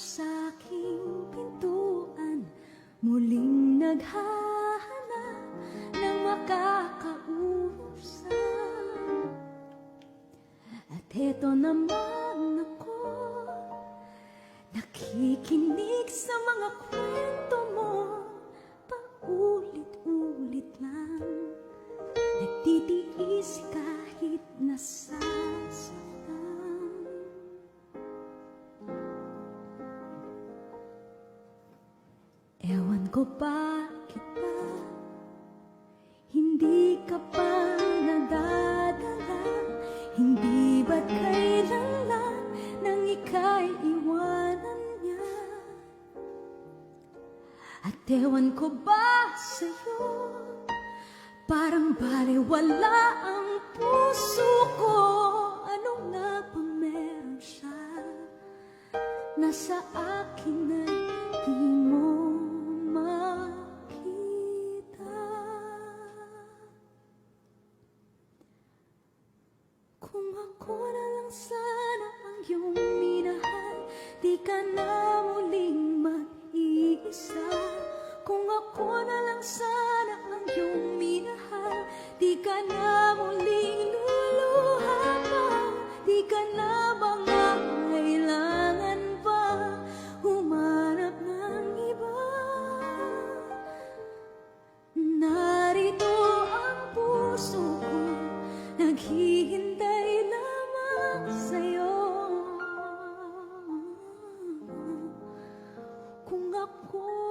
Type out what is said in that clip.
sa aking pintuan Muling naghahanap ng makakausap. At eto naman ako Nakikinig sa mga kwento mo Paulit-ulit lang. Nagtitiis kahit ko bakit ba Hindi ka pa nadadala. Hindi ba't kailan Nang ika'y iwanan niya? At ewan ko ba sa'yo Parang baliwala ang puso ko. Ano nga ba meron siya? Nasa akin ay di mo ako na lang sana ang iyong minahal. Di ka na muling mag-iisa. Kung ako na lang sana ang iyong minahal Di ka na muling luluha pa. Di ka na สักผู้